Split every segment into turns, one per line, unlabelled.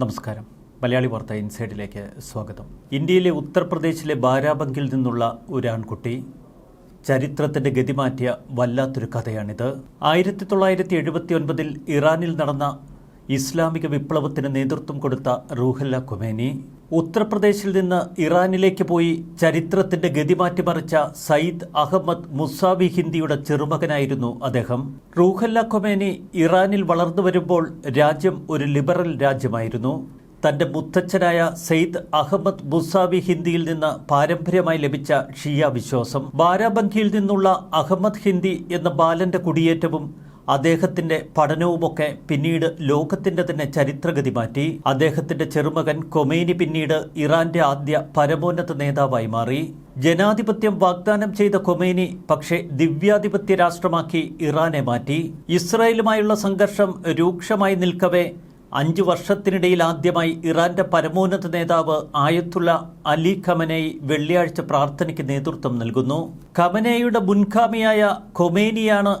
നമസ്കാരം. മലയാളി വാർത്ത ഇൻസൈഡിലേക്ക് സ്വാഗതം. ഇന്ത്യയിലെ ഉത്തർപ്രദേശിലെ ബാരാബങ്കിൽ നിന്നുള്ള ഒരു ആൺകുട്ടി ചരിത്രത്തിന്റെ ഗതിമാറ്റിയ വല്ലാത്തൊരു കഥയാണിത്. ആയിരത്തി തൊള്ളായിരത്തി എഴുപത്തി ഒൻപതിൽ ഇറാനിൽ നടന്ന ഇസ്ലാമിക വിപ്ലവത്തിന് നേതൃത്വം കൊടുത്ത റൂഹല്ല ഖുമേനി ഉത്തർപ്രദേശിൽ നിന്ന് ഇറാനിലേക്ക് പോയി ചരിത്രത്തിന്റെ ഗതി മാറ്റിമറിച്ച സയ്യിദ് അഹമ്മദ് മുസാബി ഹിന്ദിയുടെ ചെറുമകനായിരുന്നു അദ്ദേഹം. റൂഹല്ല ഖൊമേനി ഇറാനിൽ വളർന്നു വരുമ്പോൾ രാജ്യം ഒരു ലിബറൽ രാജ്യമായിരുന്നു. തന്റെ മുത്തച്ഛനായ സെയ്ദ് അഹമ്മദ് മുസാബി ഹിന്ദിയിൽ നിന്ന് പാരമ്പര്യമായി ലഭിച്ച ഷിയ വിശ്വാസം. ബാരാബങ്കിയിൽ നിന്നുള്ള അഹമ്മദ് ഹിന്ദി എന്ന ബാലന്റെ കുടിയേറ്റവും അദ്ദേഹത്തിന്റെ പഠനവുമൊക്കെ പിന്നീട് ലോകത്തിന്റെ തന്നെ ചരിത്രഗതി മാറ്റി. അദ്ദേഹത്തിന്റെ ചെറുമകൻ കൊമേനി പിന്നീട് ഇറാന്റെ ആദ്യ പരമോന്നത നേതാവായി മാറി. ജനാധിപത്യം വാഗ്ദാനം ചെയ്ത കൊമേനി പക്ഷേ ദിവ്യാധിപത്യ രാഷ്ട്രമാക്കി ഇറാനെ മാറ്റി. ഇസ്രായേലുമായുള്ള സംഘർഷം രൂക്ഷമായി നിൽക്കവേ അഞ്ചു വർഷത്തിനിടയിൽ ആദ്യമായി ഇറാന്റെ പരമോന്നത നേതാവ് ആയത്തുള്ള അലി ഖമനയി വെള്ളിയാഴ്ച പ്രാർത്ഥനയ്ക്ക് നേതൃത്വം നൽകുന്നു. ഖമനയുടെ മുൻഗാമിയായ ഖൊമേനിയാണ്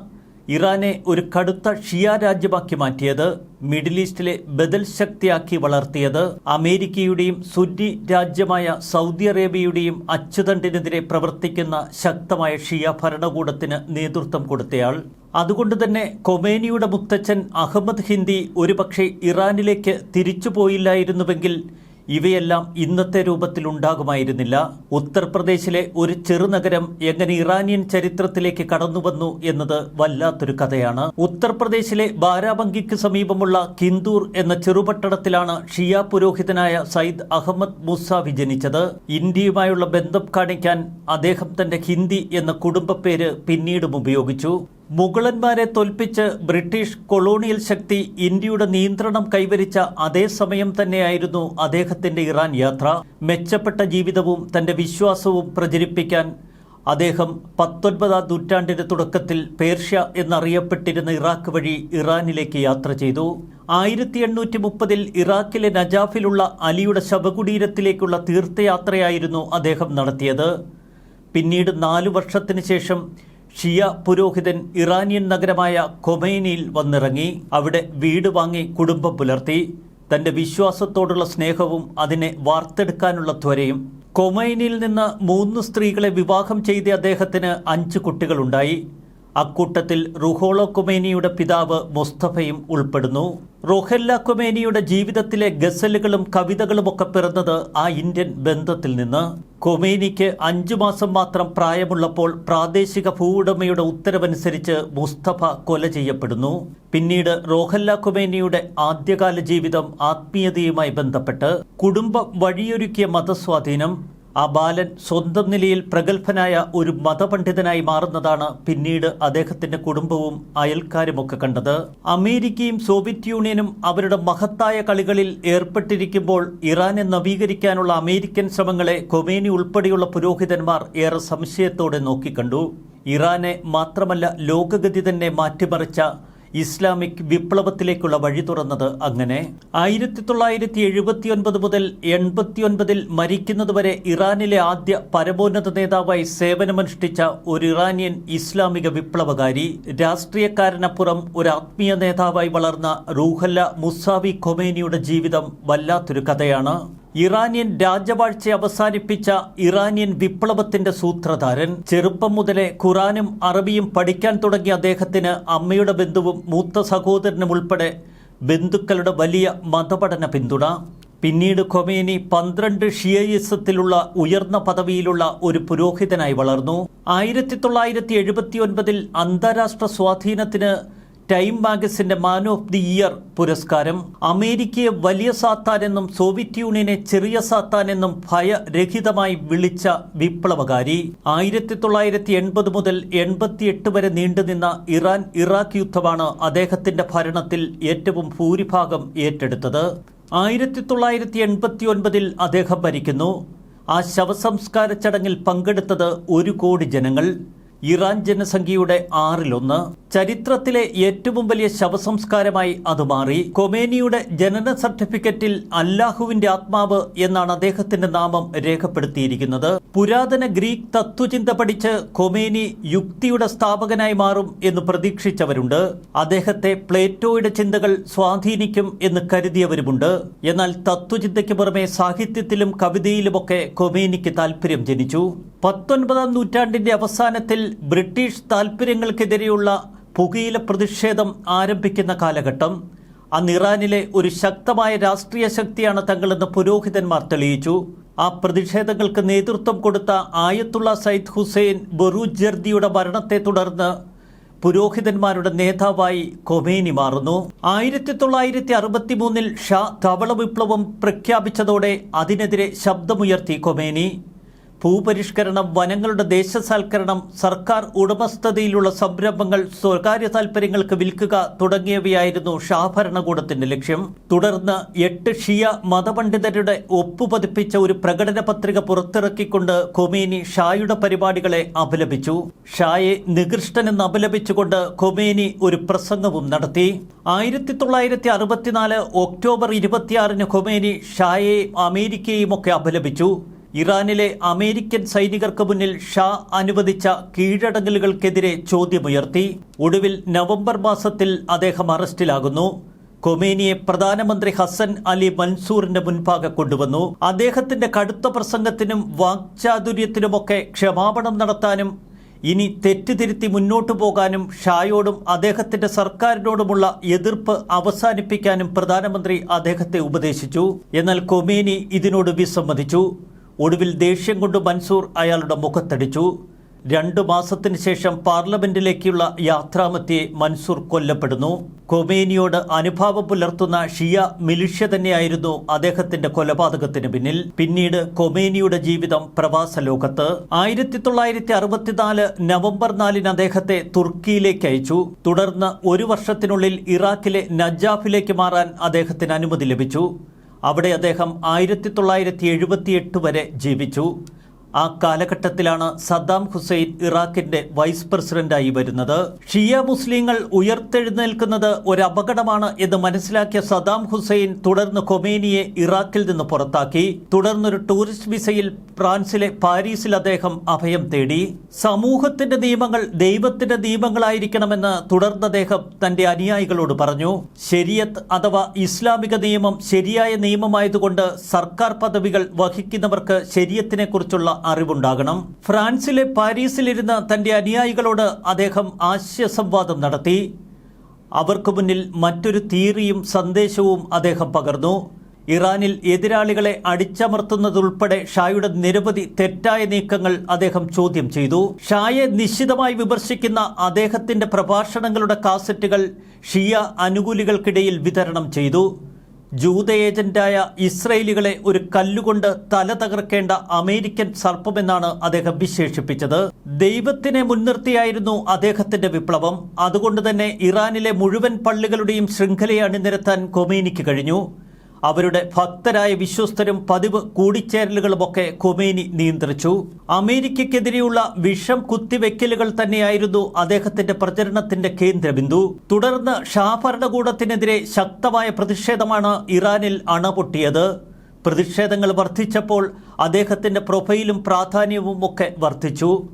ഇറാനെ ഒരു കടുത്ത ഷിയ രാജ്യമാക്കി മാറ്റിയത് മിഡിൽ ഈസ്റ്റിലെ ബദൽ ശക്തിയാക്കി വളർത്തിയത് അമേരിക്കയുടെയും സുന്നി രാജ്യമായ സൗദി അറേബ്യയുടെയും അച്ചുതണ്ടിനെതിരെ പ്രവർത്തിക്കുന്ന ശക്തമായ ഷിയ ഭരണകൂടത്തിന് നേതൃത്വം കൊടുത്തയാൾ. അതുകൊണ്ട് തന്നെ കൊമേനിയുടെ മുത്തച്ഛൻ അഹമ്മദ് ഹിന്ദി ഒരുപക്ഷെ ഇറാനിലേക്ക് തിരിച്ചു പോയില്ലായിരുന്നുവെങ്കിൽ ഇവയെല്ലാം ഇന്നത്തെ രൂപത്തിൽ ഉണ്ടാകുമായിരുന്നില്ല. ഉത്തർപ്രദേശിലെ ഒരു ചെറുനഗരം എങ്ങനെ ഇറാനിയൻ ചരിത്രത്തിലേക്ക് കടന്നുവന്നു എന്നത് വല്ലാത്തൊരു കഥയാണ്. ഉത്തർപ്രദേശിലെ ബാരാബങ്കിക്ക് സമീപമുള്ള കിന്ദൂർ എന്ന ചെറുപട്ടണത്തിലാണ് ഷിയ പുരോഹിതനായ സയ്യിദ് അഹമ്മദ് മുസാവി ജനിച്ചത്. ഇന്ത്യയുമായുള്ള ബന്ധം കാണിക്കാൻ അദ്ദേഹം തന്റെ ഹിന്ദി എന്ന കുടുംബപ്പേര് പിന്നീടും ഉപയോഗിച്ചു. മുഗളന്മാരെ തോൽപ്പിച്ച് ബ്രിട്ടീഷ് കൊളോണിയൽ ശക്തി ഇന്ത്യയുടെ നിയന്ത്രണം കൈവരിച്ച അതേ സമയം തന്നെയായിരുന്നു അദ്ദേഹത്തിന്റെ ഇറാൻ യാത്ര. മെച്ചപ്പെട്ട ജീവിതവും തന്റെ വിശ്വാസവും പ്രചരിപ്പിക്കാൻ അദ്ദേഹം പത്തൊൻപതാം നൂറ്റാണ്ടിന്റെ തുടക്കത്തിൽ പേർഷ്യ എന്നറിയപ്പെട്ടിരുന്ന ഇറാഖ് വഴി ഇറാനിലേക്ക് യാത്ര ചെയ്തു. ആയിരത്തി എണ്ണൂറ്റി മുപ്പതിൽ ഇറാഖിലെ നജാഫിലുള്ള അലിയുടെ ശവകുടീരത്തിലേക്കുള്ള തീർത്ഥയാത്രയായിരുന്നു അദ്ദേഹം നടത്തിയത്. പിന്നീട് നാലു വർഷത്തിനു ശേഷം ഷിയ പുരോഹിതൻ ഇറാനിയൻ നഗരമായ കൊമൈനിയിൽ വന്നിറങ്ങി അവിടെ വീട് വാങ്ങി കുടുംബം പുലർത്തി. തന്റെ വിശ്വാസത്തോടുള്ള സ്നേഹവും അതിനെ വാർത്തെടുക്കാനുള്ള ത്വരയും. കൊമൈനിയിൽ നിന്ന് മൂന്ന് സ്ത്രീകളെ വിവാഹം ചെയ്ത അദ്ദേഹത്തിന് അഞ്ച് കുട്ടികളുണ്ടായി. അക്കൂട്ടത്തിൽ റുഹോളോ കൊമൈനിയുടെ പിതാവ് മുസ്തഫയും ഉൾപ്പെടുന്നു. റൊഹെല്ല കൊമേനിയുടെ ജീവിതത്തിലെ ഗസലുകളും കവിതകളുമൊക്കെ പിറന്നത് ആ ഇന്ത്യൻ ബന്ധത്തിൽ നിന്ന്. കൊമേനിക്ക് അഞ്ചു മാസം മാത്രം പ്രായമുള്ളപ്പോൾ പ്രാദേശിക ഭൂവുടമയുടെ ഉത്തരവനുസരിച്ച് മുസ്തഫ കൊല ചെയ്യപ്പെടുന്നു. പിന്നീട് റോഹല്ല കൊമേനിയുടെ ആദ്യകാല ജീവിതം ആത്മീയതയുമായി ബന്ധപ്പെട്ട് കുടുംബം വഴിയൊരുക്കിയ മതസ്വാധീനം ആ ബാലൻ സ്വന്തം നിലയിൽ പ്രഗത്ഭനായ ഒരു മതപണ്ഡിതനായി മാറുന്നതാണ് പിന്നീട് അദ്ദേഹത്തിന്റെ കുടുംബവും അയൽക്കാരുമൊക്കെ കണ്ടത്. അമേരിക്കയും സോവിയറ്റ് യൂണിയനും അവരുടെ മഹത്തായ കളികളിൽ ഏർപ്പെട്ടിരിക്കുമ്പോൾ ഇറാനെ നവീകരിക്കാനുള്ള അമേരിക്കൻ ശ്രമങ്ങളെ കൊമേനി ഉൾപ്പെടെയുള്ള പുരോഹിതന്മാർ ഏറെ സംശയത്തോടെ നോക്കിക്കണ്ടു. ഇറാനെ മാത്രമല്ല ലോകഗതി തന്നെ മാറ്റിമറിച്ച ഇസ്ലാമിക് വിപ്ലവത്തിലേക്കുള്ള വഴി തുറന്നത് അങ്ങനെ ആയിരത്തി തൊള്ളായിരത്തി എഴുപത്തിയൊൻപത് മുതൽ എൺപത്തിയൊൻപതിൽ മരിക്കുന്നതുവരെ ഇറാനിലെ ആദ്യ പരമോന്നത നേതാവായി സേവനമനുഷ്ഠിച്ച ഒരു ഇറാനിയൻ ഇസ്ലാമിക വിപ്ലവകാരി രാഷ്ട്രീയക്കാരനപ്പുറം ഒരു ആത്മീയ നേതാവായി വളർന്ന റൂഹല്ല മുസാവി ഖൊമേനിയുടെ ജീവിതം വല്ലാത്തൊരു കഥയാണ്. ഇറാനിയൻ രാജവാഴ്ച അവസാനിപ്പിച്ച ഇറാനിയൻ വിപ്ലവത്തിന്റെ സൂത്രധാരൻ ചെറുപ്പം മുതലേ ഖുറാനും അറബിയും പഠിക്കാൻ തുടങ്ങിയ അദ്ദേഹത്തിന് അമ്മയുടെ ബന്ധുവും മൂത്ത സഹോദരനും ഉൾപ്പെടെ ബന്ധുക്കളുടെ വലിയ മതപഠന പിന്തുണ. പിന്നീട് ഖൊമേനി പന്ത്രണ്ട് ഷിയയിസത്തിലുള്ള ഉയർന്ന പദവിയിലുള്ള ഒരു പുരോഹിതനായി വളർന്നു. ആയിരത്തി തൊള്ളായിരത്തി എഴുപത്തി ഒൻപതിൽ അന്താരാഷ്ട്ര സ്വാധീനത്തിന് ടൈം മാഗസിന്റെ മാൻ ഓഫ് ദി ഇയർ പുരസ്കാരം അമേരിക്കയെ വലിയ സാത്താൻ എന്നും സോവിയറ്റ് യൂണിയനെ ചെറിയ സാത്താൻ എന്നും ഭയരഹിതമായി വിളിച്ച വിപ്ലവകാരി. ആയിരത്തി തൊള്ളായിരത്തി എൺപത് മുതൽ എൺപത്തിയെട്ട് വരെ നീണ്ടുനിന്ന ഇറാൻ ഇറാഖ് യുദ്ധമാണ് അദ്ദേഹത്തിന്റെ ഭരണത്തിൽ ഏറ്റവും ഭൂരിഭാഗം ഏറ്റെടുത്തത്. ആയിരത്തി തൊള്ളായിരത്തി എൺപത്തി ഒൻപതിൽ അദ്ദേഹം ഭരിക്കുന്നു. ആ ശവസംസ്കാര ചടങ്ങിൽ പങ്കെടുത്തത് ഒരു കോടി ജനങ്ങൾ. ഇറാൻ ജനസംഖ്യയുടെ ആറിലൊന്ന്. ചരിത്രത്തിലെ ഏറ്റവും വലിയ ശവസംസ്കാരമായി അത് മാറി. കൊമേനിയുടെ ജനന സർട്ടിഫിക്കറ്റിൽ അല്ലാഹുവിന്റെ ആത്മാവ് എന്നാണ് അദ്ദേഹത്തിന്റെ നാമം രേഖപ്പെടുത്തിയിരിക്കുന്നത്. പുരാതന ഗ്രീക്ക് തത്വചിന്ത പഠിച്ച് കൊമേനി യുക്തിയുടെ സ്ഥാപകനായി മാറും എന്ന് പ്രതീക്ഷിച്ചവരുണ്ട്. അദ്ദേഹത്തെ പ്ലേറ്റോയുടെ ചിന്തകൾ സ്വാധീനിക്കും എന്ന് കരുതിയവരുമുണ്ട്. എന്നാൽ തത്വചിന്തയ്ക്ക് പുറമെ സാഹിത്യത്തിലും കവിതയിലുമൊക്കെ കൊമേനിക്ക് താല്പര്യം ജനിച്ചു. പത്തൊൻപതാം നൂറ്റാണ്ടിന്റെ അവസാനത്തിൽ ബ്രിട്ടീഷ് താൽപര്യങ്ങൾക്കെതിരെയുള്ള പുകയില പ്രതിഷേധം ആരംഭിക്കുന്ന കാലഘട്ടം അന്ന് ഇറാനിലെ ഒരു ശക്തമായ രാഷ്ട്രീയ ശക്തിയാണ് തങ്ങളെന്ന് പുരോഹിതന്മാർ തെളിയിച്ചു. ആ പ്രതിഷേധങ്ങൾക്ക് നേതൃത്വം കൊടുത്ത ആയത്തുള്ള സയ്യിദ് ഹുസൈൻ ബറൂജർദിയുടെ മരണത്തെ തുടർന്ന് പുരോഹിതന്മാരുടെ നേതാവായി കൊമേനി മാറുന്നു. ആയിരത്തി തൊള്ളായിരത്തി അറുപത്തി മൂന്നിൽ ഷാ ധവള വിപ്ലവം പ്രഖ്യാപിച്ചതോടെ അതിനെതിരെ ശബ്ദമുയർത്തി കൊമേനി. ഭൂപരിഷ്കരണം വനങ്ങളുടെ ദേശസാൽക്കരണം സർക്കാർ ഉടമസ്ഥതയിലുള്ള സംരംഭങ്ങൾ സ്വകാര്യ താൽപര്യങ്ങൾക്ക് വിൽക്കുക തുടങ്ങിയവയായിരുന്നു ഷാ ഭരണകൂടത്തിന്റെ ലക്ഷ്യം. തുടർന്ന് എട്ട് ഷിയ മതപണ്ഡിതരുടെ ഒപ്പുപതിപ്പിച്ച ഒരു പ്രകടന പത്രിക പുറത്തിറക്കിക്കൊണ്ട് കൊമേനി ഷായുടെ പരിപാടികളെ അപലപിച്ചു. ഷായെ നികൃഷ്ടനെന്ന് അപലപിച്ചുകൊണ്ട് കൊമേനി ഒരു പ്രസംഗവും നടത്തി. ആയിരത്തി തൊള്ളായിരത്തി അറുപത്തിനാല് ഒക്ടോബർ ഇരുപത്തിയാറിന് കൊമേനി ഷായെയും അമേരിക്കയും ഒക്കെ അപലപിച്ചു. ഇറാനിലെ അമേരിക്കൻ സൈനികർക്ക് മുന്നിൽ ഷാ അനുവദിച്ച കീഴടങ്ങലുകൾക്കെതിരെ ചോദ്യമുയർത്തി. ഒടുവിൽ നവംബർ മാസത്തിൽ അദ്ദേഹം അറസ്റ്റിലാകുന്നു. കൊമേനിയെ പ്രധാനമന്ത്രി ഹസൻ അലി മൻസൂറിന്റെ മുൻപാകെ കൊണ്ടുവന്നു. അദ്ദേഹത്തിന്റെ കടുത്ത പ്രസംഗത്തിനും വാക്ചാതുര്യത്തിനുമൊക്കെ ക്ഷമാപണം നടത്താനും ഇനി തെറ്റുതിരുത്തി മുന്നോട്ടു പോകാനും ഷായോടും അദ്ദേഹത്തിന്റെ സർക്കാരിനോടുമുള്ള എതിർപ്പ് അവസാനിപ്പിക്കാനും പ്രധാനമന്ത്രി അദ്ദേഹത്തെ ഉപദേശിച്ചു. എന്നാൽ കൊമേനി ഇതിനോട് വിസമ്മതിച്ചു. ഒടുവിൽ ദേഷ്യം കൊണ്ട് മൻസൂർ അയാളുടെ മുഖത്തടിച്ചു. രണ്ടു മാസത്തിന് ശേഷം പാർലമെന്റിലേക്കുള്ള യാത്രാമധ്യേ മൻസൂർ കൊല്ലപ്പെടുന്നു. കൊമേനിയോട് അനുഭാവം പുലർത്തുന്ന ഷിയ മിലിഷ്യ തന്നെയായിരുന്നു അദ്ദേഹത്തിന്റെ കൊലപാതകത്തിന് പിന്നിൽ. പിന്നീട് കൊമേനിയുടെ ജീവിതം പ്രവാസ ലോകത്ത്. ആയിരത്തി തൊള്ളായിരത്തി അറുപത്തിനാല് നവംബർ നാലിന് അദ്ദേഹത്തെ തുർക്കിയിലേക്ക് അയച്ചു. തുടർന്ന് ഒരു വർഷത്തിനുള്ളിൽ ഇറാഖിലെ നജാഫിലേക്ക് മാറാൻ അദ്ദേഹത്തിന് അനുമതി ലഭിച്ചു. അവിടെ അദ്ദേഹം ആയിരത്തി തൊള്ളായിരത്തി എഴുപത്തിയെട്ട് വരെ ജീവിച്ചു. ആ കാലഘട്ടത്തിലാണ് സദ്ദാം ഹുസൈൻ ഇറാഖിന്റെ വൈസ് പ്രസിഡന്റായി വരുന്നത്. ഷിയ മുസ്ലിങ്ങൾ ഉയർത്തെഴുന്നേൽക്കുന്നത് ഒരു അപകടമാണ് എന്ന് മനസ്സിലാക്കിയ സദ്ദാം ഹുസൈൻ തുടർന്ന് കൊമേനിയെ ഇറാഖിൽ നിന്ന് പുറത്താക്കി. തുടർന്നൊരു ടൂറിസ്റ്റ് വിസയിൽ ഫ്രാൻസിലെ പാരീസിൽ അദ്ദേഹം അഭയം തേടി. സമൂഹത്തിന്റെ നിയമങ്ങൾ ദൈവത്തിന്റെ നിയമങ്ങളായിരിക്കണമെന്ന് തുടർന്ന് അദ്ദേഹം തന്റെ അനുയായികളോട് പറഞ്ഞു. ശരിയത്ത് അഥവാ ഇസ്ലാമിക നിയമം ശരിയായ നിയമമായതുകൊണ്ട് സർക്കാർ പദവികൾ വഹിക്കുന്നവർക്ക് ശരിയത്തിനെ കുറിച്ചുള്ള അറിവുണ്ടാകണം. ഫ്രാൻസിലെ പാരീസിലിരുന്ന തന്റെ അനുയായികളോട് അദ്ദേഹം ആശയസംവാദം നടത്തി. അവർക്ക് മുന്നിൽ മറ്റൊരു തീറിയും സന്ദേശവും അദ്ദേഹം പകർന്നു. ഇറാനിൽ എതിരാളികളെ അടിച്ചമർത്തുന്നതുൾപ്പെടെ ഷായുടെ നിരവധി തെറ്റായ നീക്കങ്ങൾ അദ്ദേഹം ചോദ്യം ചെയ്തു. ഷായെ നിശ്ചിതമായി വിമർശിക്കുന്ന അദ്ദേഹത്തിന്റെ പ്രഭാഷണങ്ങളുടെ കാസറ്റുകൾ ഷിയ അനുകൂലികൾക്കിടയിൽ വിതരണം ചെയ്തു. ജൂത ഏജന്റായ ഇസ്രയേലികളെ ഒരു കല്ലുകൊണ്ട് തല തകർക്കേണ്ട അമേരിക്കൻ സർപ്പമെന്നാണ് അദ്ദേഹം വിശേഷിപ്പിച്ചത്. ദൈവത്തിനെ മുൻനിർത്തിയായിരുന്നു അദ്ദേഹത്തിന്റെ വിപ്ലവം. അതുകൊണ്ട് തന്നെ ഇറാനിലെ മുഴുവൻ പള്ളികളുടെയും ശൃംഖലയെ അണിനിരത്താൻ കൊമേനിക്ക് കഴിഞ്ഞു. അവരുടെ ഭക്തരായ വിശ്വസ്തരും പതിവ് കൂടിച്ചേരലുകളുമൊക്കെ കൊമേനി നിയന്ത്രിച്ചു. അമേരിക്കയ്ക്കെതിരെയുള്ള വിഷം കുത്തിവെക്കലുകൾ തന്നെയായിരുന്നു അദ്ദേഹത്തിന്റെ പ്രചരണത്തിന്റെ കേന്ദ്രബിന്ദു. തുടർന്ന് ഷാ ഭരണകൂടത്തിനെതിരെ ശക്തമായ പ്രതിഷേധമാണ് ഇറാനിൽ അണപൊട്ടിയത്. പ്രതിഷേധങ്ങൾ വർദ്ധിച്ചപ്പോൾ അദ്ദേഹത്തിന്റെ പ്രൊഫൈലും പ്രാധാന്യവും ഒക്കെ വർദ്ധിച്ചു.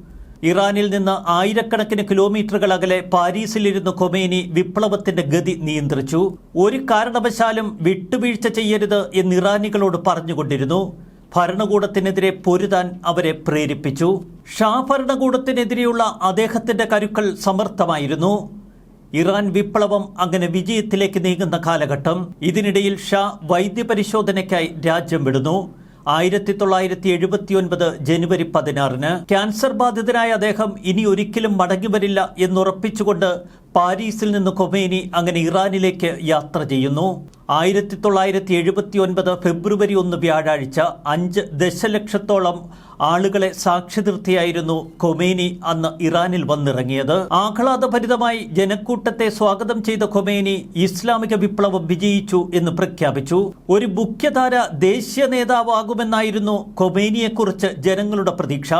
ഇറാനിൽ നിന്ന് ആയിരക്കണക്കിന് കിലോമീറ്ററുകൾ അകലെ പാരീസിലിരുന്ന് കൊമേനി വിപ്ലവത്തിന്റെ ഗതി നിയന്ത്രിച്ചു. ഒരു കാരണവശാലും വിട്ടുവീഴ്ച ചെയ്യരുത് എന്ന് ഇറാനികളോട് പറഞ്ഞുകൊണ്ടിരുന്നു. ഭരണകൂടത്തിനെതിരെ പൊരുതാൻ അവരെ പ്രേരിപ്പിച്ചു. ഷാ ഭരണകൂടത്തിനെതിരെയുള്ള അദ്ദേഹത്തിന്റെ കരുക്കൾ സമർത്ഥമായിരുന്നു. ഇറാൻ വിപ്ലവം അങ്ങനെ വിജയത്തിലേക്ക് നീങ്ങുന്ന കാലഘട്ടം. ഇതിനിടയിൽ ഷാ വൈദ്യപരിശോധനയ്ക്കായി രാജ്യം വിടുന്നു. ആയിരത്തി തൊള്ളായിരത്തി എഴുപത്തിയൊൻപത് ജനുവരി പതിനാറിന് ക്യാൻസർ ബാധിതനായ അദ്ദേഹം ഇനി ഒരിക്കലും മടങ്ങി വരില്ല എന്നുറപ്പിച്ചുകൊണ്ട് പാരീസിൽ നിന്ന് കൊമേനി അങ്ങനെ ഇറാനിലേക്ക് യാത്ര ചെയ്യുന്നു. ആയിരത്തി തൊള്ളായിരത്തി എഴുപത്തി ഒൻപത് ഫെബ്രുവരി ഒന്ന് വ്യാഴാഴ്ച അഞ്ച് ദശലക്ഷത്തോളം ആളുകളെ സാക്ഷി നിർത്തിയായിരുന്നു ഖൊമേനി അന്ന് ഇറാനിൽ വന്നിറങ്ങിയത്. ആഹ്ലാദഭരിതമായി ജനക്കൂട്ടത്തെ സ്വാഗതം ചെയ്ത ഖൊമേനി ഇസ്ലാമിക വിപ്ലവം വിജയിച്ചു എന്ന് പ്രഖ്യാപിച്ചു. ഒരു മുഖ്യധാര ദേശീയ നേതാവാകുമെന്നായിരുന്നു ഖൊമേനിയെക്കുറിച്ച് ജനങ്ങളുടെ പ്രതീക്ഷ.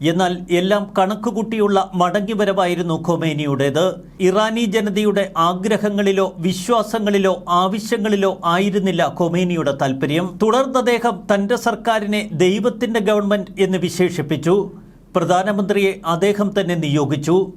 എന്നാൽ എല്ലാം കണക്കുകൂട്ടിയുള്ള മടങ്ങിവരവായിരുന്നു ഖൊമേനിയുടേത്. ഇറാനി ജനതയുടെ ആഗ്രഹങ്ങളിലോ വിശ്വാസങ്ങളിലോ ആവശ്യങ്ങളിലോ ആയിരുന്നില്ല ഖൊമേനിയുടെ താൽപര്യം. തുടർന്ന് അദ്ദേഹം തന്റെ സർക്കാരിനെ ദൈവത്തിന്റെ ഗവൺമെന്റ് എന്ന് വിശേഷിപ്പിച്ചു. പ്രധാനമന്ത്രിയെ അദ്ദേഹം തന്നെ നിയോഗിച്ചു.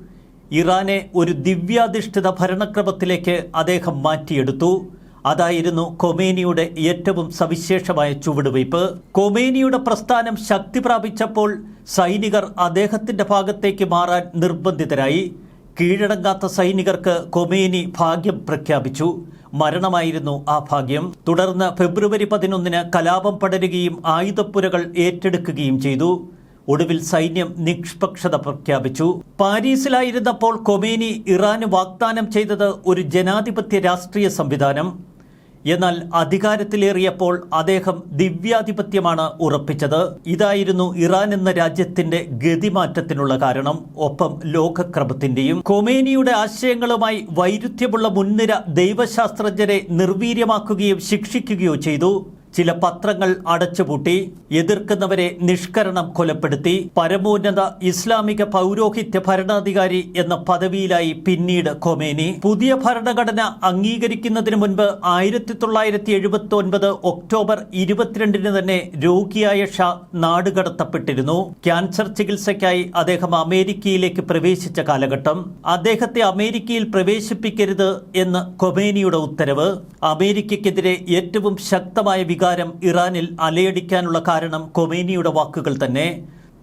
ഇറാനെ ഒരു ദിവ്യാധിഷ്ഠിത ഭരണക്രമത്തിലേക്ക് അദ്ദേഹം മാറ്റിയെടുത്തു. അതായിരുന്നു കൊമേനിയുടെ ഏറ്റവും സവിശേഷമായ ചുവടുവയ്പ്. കൊമേനിയുടെ പ്രസ്ഥാനം ശക്തി പ്രാപിച്ചപ്പോൾ സൈനികർ അദ്ദേഹത്തിന്റെ ഭാഗത്തേക്ക് മാറാൻ നിർബന്ധിതരായി. കീഴടങ്ങാത്ത സൈനികർക്ക് കൊമേനി ഭാഗ്യം പ്രഖ്യാപിച്ചു. മരണമായിരുന്നു ആ ഭാഗ്യം. തുടർന്ന് ഫെബ്രുവരി പതിനൊന്നിന് കലാപം പടരുകയും ആയുധപ്പുരകൾ ഏറ്റെടുക്കുകയും ചെയ്തു. ഒടുവിൽ സൈന്യം നിഷ്പക്ഷത പ്രഖ്യാപിച്ചു. പാരീസിലായിരുന്നപ്പോൾ കൊമേനി ഇറാന് വാഗ്ദാനം ചെയ്തത് ഒരു ജനാധിപത്യ രാഷ്ട്രീയ സംവിധാനം. എന്നാൽ അധികാരത്തിലേറിയപ്പോൾ അദ്ദേഹം ദിവ്യാധിപത്യമാണ് ഉറപ്പിച്ചത്. ഇതായിരുന്നു ഇറാൻ എന്ന രാജ്യത്തിന്റെ ഗതിമാറ്റത്തിനുള്ള കാരണം. ഒപ്പം ലോകക്രമത്തിന്റെയും കൊമേനിയുടെ ആശയങ്ങളുമായി വൈരുദ്ധ്യമുള്ള മുൻനിര ദൈവശാസ്ത്രജ്ഞരെ നിർവീര്യമാക്കുകയും ശിക്ഷിക്കുകയോ ചെയ്തു. ചില പത്രങ്ങൾ അടച്ചുപൂട്ടി എതിർക്കുന്നവരെ നിഷ്കരണം കൊലപ്പെടുത്തി പരമോന്നത ഇസ്ലാമിക പൗരോഹിത്യ ഭരണാധികാരി എന്ന പദവിയിലായി പിന്നീട് ഖൊമേനി പുതിയ ഭരണഘടന അംഗീകരിക്കുന്നതിന് മുൻപ് ആയിരത്തി തൊള്ളായിരത്തി എഴുപത്തി ഒൻപത് ഒക്ടോബർ ഇരുപത്തിരണ്ടിന് തന്നെ രോഗിയായ ഷാ നാടുകടത്തപ്പെട്ടിരുന്നു. ക്യാൻസർ ചികിത്സയ്ക്കായി അദ്ദേഹം അമേരിക്കയിലേക്ക് പ്രവേശിച്ച കാലഘട്ടം. അദ്ദേഹത്തെ അമേരിക്കയിൽ പ്രവേശിപ്പിക്കരുത് എന്ന് ഖൊമേനിയുടെ ഉത്തരവ്. അമേരിക്കയ്ക്കെതിരെ ഏറ്റവും ശക്തമായ വികാരം ഇറാനിൽ അലയടിക്കാനുള്ള കാരണം കൊമേനിയുടെ വാക്കുകൾ തന്നെ.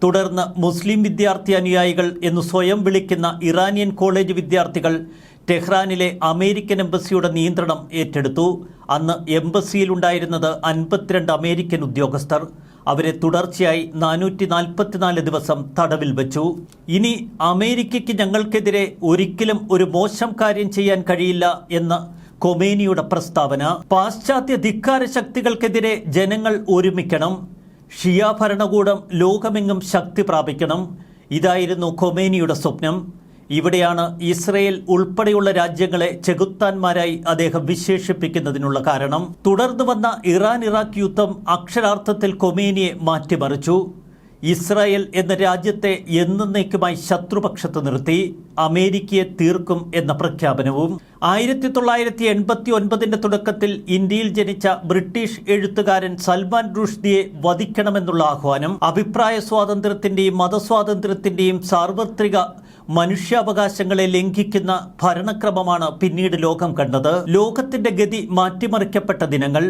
തുടർന്ന് മുസ്ലിം വിദ്യാർത്ഥി അനുയായികൾ എന്ന് സ്വയം വിളിക്കുന്ന ഇറാനിയൻ കോളേജ് വിദ്യാർത്ഥികൾ ടെഹ്റാനിലെ അമേരിക്കൻ എംബസിയുടെ നിയന്ത്രണം ഏറ്റെടുത്തു. അന്ന് എംബസിയിലുണ്ടായിരുന്നത് അൻപത്തിരണ്ട് അമേരിക്കൻ ഉദ്യോഗസ്ഥർ. അവരെ തുടർച്ചയായി നാനൂറ്റി നാൽപ്പത്തിനാല് ദിവസം തടവിൽ വച്ചു. ഇനി അമേരിക്കയ്ക്ക് ഞങ്ങൾക്കെതിരെ ഒരിക്കലും ഒരു മോശം കാര്യം ചെയ്യാൻ കഴിയില്ല എന്ന് കൊമേനിയുടെ പ്രസ്താവന പാശ്ചാത്യ ധിക്കാര ശക്തികൾക്കെതിരെ ജനങ്ങൾ ഒരുമിക്കണം ഷിയ ഭരണകൂടം ലോകമെങ്ങും ശക്തി പ്രാപിക്കണം ഇതായിരുന്നു കൊമേനിയുടെ സ്വപ്നം. ഇവിടെയാണ് ഇസ്രയേൽ ഉൾപ്പെടെയുള്ള രാജ്യങ്ങളെ ചെകുത്താന്മാരായി അദ്ദേഹം വിശേഷിപ്പിക്കുന്നതിനുള്ള കാരണം. തുടർന്നു വന്ന ഇറാൻ ഇറാഖ് യുദ്ധം അക്ഷരാർത്ഥത്തിൽ കൊമേനിയെ മാറ്റിമറിച്ചു. ഇസ്രായേൽ എന്ന രാജ്യത്തെ എന്നേക്കുമായി ശത്രുപക്ഷത്ത് നിർത്തി അമേരിക്കയെ തീർക്കും എന്ന പ്രഖ്യാപനവും ആയിരത്തി തൊള്ളായിരത്തി എൺപത്തി ഒൻപതിന്റെ തുടക്കത്തിൽ ഇന്ത്യയിൽ ജനിച്ച ബ്രിട്ടീഷ് എഴുത്തുകാരൻ സൽമാൻ റുഷ്ദിയെ വധിക്കണമെന്നുള്ള ആഹ്വാനം അഭിപ്രായ സ്വാതന്ത്ര്യത്തിന്റെയും മതസ്വാതന്ത്ര്യത്തിന്റെയും സാർവത്രിക മനുഷ്യാവകാശങ്ങളെ ലംഘിക്കുന്ന ഭരണക്രമമാണ് പിന്നീട് ലോകം കണ്ടത്. ലോകത്തിന്റെ ഗതി മാറ്റിമറിക്കപ്പെട്ട ദിനങ്ങൾ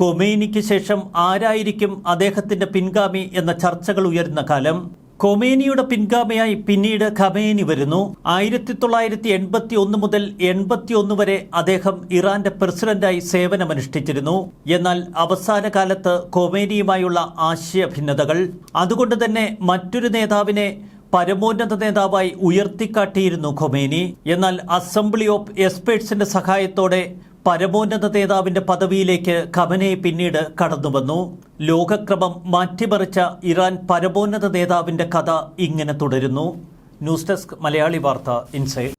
കൊമേനിക്ക് ശേഷം ആരായിരിക്കും അദ്ദേഹത്തിന്റെ പിൻഗാമി എന്ന ചർച്ചകൾ ഉയരുന്ന കാലം? കൊമേനിയുടെ പിൻഗാമിയായി പിന്നീട് ഖമേനി വരുന്നു. ആയിരത്തി തൊള്ളായിരത്തി എൺപത്തി ഒന്ന് മുതൽ എൺപത്തി ഒന്ന് വരെ അദ്ദേഹം ഇറാന്റെ പ്രസിഡന്റായി സേവനമനുഷ്ഠിച്ചിരുന്നു. എന്നാൽ അവസാന കാലത്ത് കൊമേനിയുമായുള്ള ആശയ ഭിന്നതകൾ അതുകൊണ്ട് തന്നെ മറ്റൊരു നേതാവിനെ പരമോന്നത നേതാവായി ഉയർത്തിക്കാട്ടിയിരുന്നു ഖൊമേനി എന്നാൽ അസംബ്ലി ഓഫ് എക്സ്പേർട്സിന്റെ സഹായത്തോടെ പരമോന്നത നേതാവിന്റെ പദവിയിലേക്ക് ഖമനെ പിന്നീട് കടന്നുവന്നു ലോകക്രമം മാറ്റിമറിച്ച ഇറാൻ പരമോന്നത നേതാവിന്റെ കഥ ഇങ്ങനെ തുടരുന്നു. ന്യൂസ് ഡെസ്ക് മലയാളി വാർത്ത ഇൻസൈഡ്.